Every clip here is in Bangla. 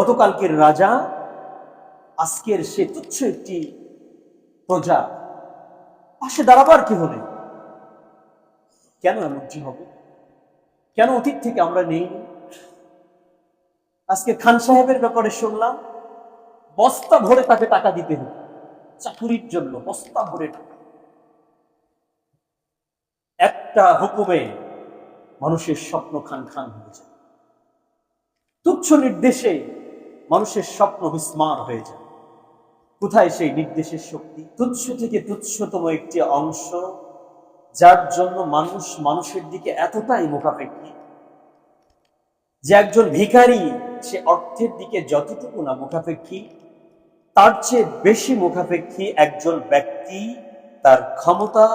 গতকালকের রাজা, আজকের সে তুচ্ছ একটি প্রজা, পাশে দাঁড়াবার কেহ নেই কেন এমনটি হবে? কেন অতীত থেকে আমরা নেই? আজকে খান সাহেবের ব্যাপারে শুনলাম, বস্তা ভরে তাকে টাকা দিতে হবে চাকুরির জন্য বস্তা ভরে টাকা। একটা হুকুমে মানুষের স্বপ্ন খান খান হয়ে যায়। তুচ্ছ নির্দেশে মানুষের স্বপ্ন বিস্মার হয়ে যায়। কোথায় সেই নির্দেশের শক্তি? তুচ্ছ থেকে তুচ্ছতম একটি অংশ, যার জন্য মানুষ মানুষের দিকে এতটাই মুখাপেক্ষী। যে একজন ভিখারি, সে অর্থের দিকে যতটুকু না মুখাপেক্ষী, তার চেয়ে বেশি মুখাপেক্ষী একজন ব্যক্তি তার ক্ষমতা,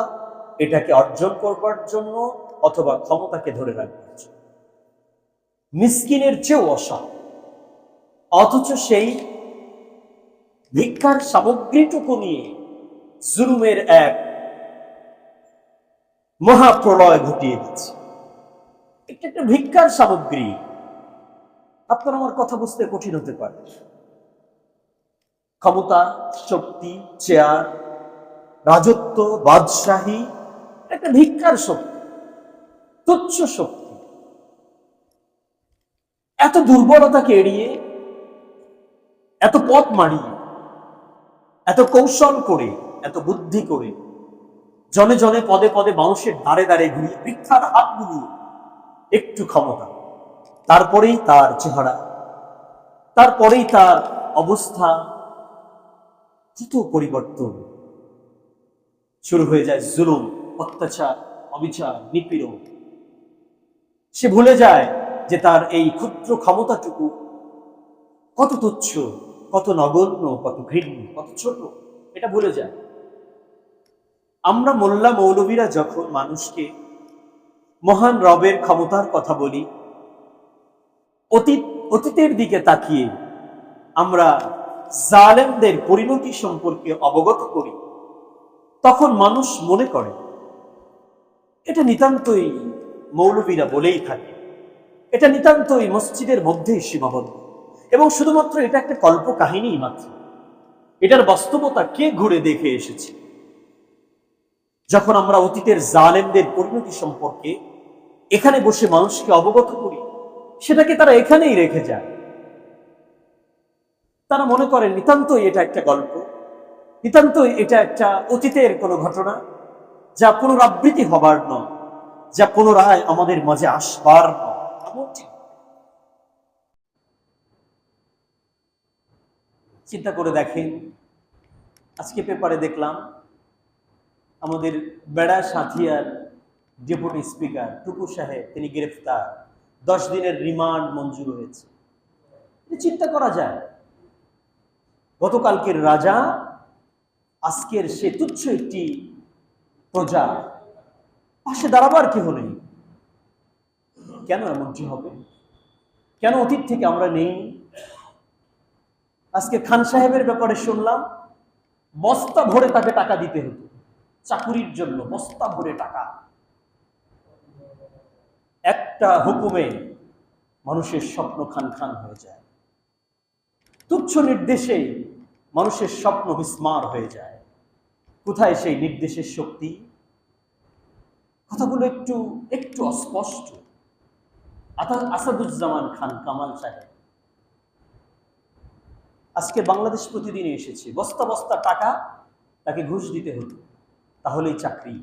এটাকে অর্জন করবার জন্য অথবা ক্ষমতাকে ধরে রাখবার জন্য। মিসকিনের চেয়েও অসহায় অথচ সেই ভিক্ষার সামগ্রীটুকু নিয়ে জুলুমের এক মহাপ্রলয় ঘটিয়ে দিচ্ছে। এটা একটা ভিক্ষার সামগ্রী। আপনার আমার কথা বুঝতে কঠিন হতে পারে। ক্ষমতা, শক্তি, চেয়ার, রাজত্ব, বাদশাহী, একটা ভিক্ষার শক্তি, তুচ্ছ শক্তি। এত দুর্বলতাকে এড়িয়ে এত পথ মারিয়ে এত কৌশল করে, এত বুদ্ধি করে, জনে জনে পদে পদে মানুষের দাঁড়ে দাঁড়ে ঘুরিয়ে ভিক্ষার হাত বুলিয়ে একটু ক্ষমতা, তারপরেই তার চেহারা, তারপরেই তার অবস্থা কত পরিবর্তন শুরু হয়ে যায় জুলুম, অত্যাচার, অবিচার, নিপীড়ন। সে ভুলে যায় যে তার এই ক্ষুদ্র ক্ষমতাটুকু কত তুচ্ছ কত নগণ্য, কত ঘৃণ্য, কত ছোট, এটা ভুলে যায় আমরা মোল্লা মৌলবীরা যখন মানুষকে মহান রবের ক্ষমতার কথা বলি, অতীত, অতীতের দিকে তাকিয়ে আমরা জালেমদের পরিণতি সম্পর্কে অবগত করি, তখন মানুষ মনে করে, এটা নিতান্তই মৌলবীরা বলেই থাকে, এটা নিতান্তই মসজিদের মধ্যেই সীমাবদ্ধ। এবং শুধুমাত্র এটা একটা কল্প কাহিনী মাত্র। এটার বাস্তবতা কে ঘুরে দেখে এসেছে? যখন আমরা অতীতের জালেমদের পরিণতি সম্পর্কে এখানে বসে মানুষকে অবগত করি, সেটাকে তারা এখানেই রেখে যায়। তারা মনে করেন, নিতান্তই এটা একটা গল্প। নিতান্তই এটা একটা অতীতের কোনো ঘটনা যা পুনরাবৃত্তি হবার নয়, যা পুনরায় আমাদের মাঝে আসবার নয়। এমনটি নয়। চিন্তা করে দেখেন। আজকে পেপারে দেখলাম, আমাদের বেড়া সাথিয়ার ডেপুটি স্পিকার টুকু সাহেব, তিনি গ্রেফতার। দশ দিনের রিমান্ড মঞ্জুর হয়েছে। চিন্তা করা যায়। গতকালকের রাজা, আজকের সে তুচ্ছ একটি প্রজা, পাশে দাঁড়াবার কেহ নেই। কেন এমনটি হবে? কেন অতীত থেকে আমরা নেই? আজকে খান সাহেবের ব্যাপারে শুনলাম, বস্তা ভরে তাকে টাকা দিতে হতো। চাকুরির জন্য বস্তা ভরে টাকা। একটা হুকুমে মানুষের স্বপ্ন খান খান হয়ে যায়। তুচ্ছ নির্দেশে মানুষের স্বপ্ন বিস্মার হয়ে যায়। কোথায় সেই নির্দেশের শক্তি? কথাগুলো একটু একটু অস্পষ্ট। আসাদুজ্জামান খান কামাল সাহেব আজকে বাংলাদেশ প্রতিদিনে এসেছে বস্তা বস্তা টাকা তাকে ঘুষ দিতে হতো তাহলেই চাকরি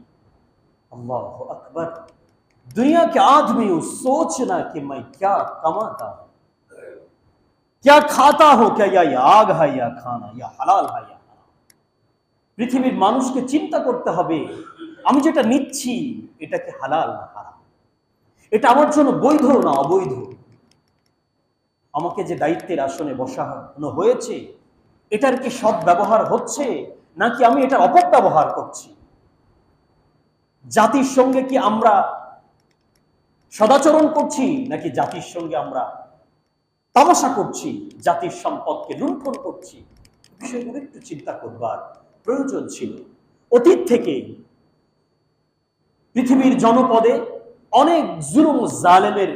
আল্লাহ আকবর दुनिया के आदमी हो सोचना कि मैं क्या कमाता हूं क्या खाता हूं क्या या ये आग है या खाना या হালাল হয় या হারাম পৃথিবীর মানুষকে চিন্তা করতে হবে আমি যেটা নিচ্ছি এটা কি হালাল না হারাম এটা আমার জন্য বৈধ না অবৈধ আমাকে যে দায়িত্বের আসনে বসানো হয়েছে, এটার কি সৎ ব্যবহার হচ্ছে, নাকি আমি এটার অপব্যবহার করছি? জাতির সঙ্গে কি আমরা সদাচরণ করছি, নাকি জাতির সঙ্গে আমরা তামাশা করছি, জাতির সম্পদকে লুণ্ঠন করছি? বিষয়গুলো একটু চিন্তা করবার প্রয়োজন ছিল। অতীত থেকে পৃথিবীর জনপদে অনেক জুলুম, জালেমের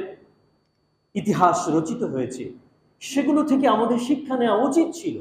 ইতিহাস রচিত হয়েছে। সেগুলো থেকে আমাদের শিক্ষা নেওয়া উচিত ছিল।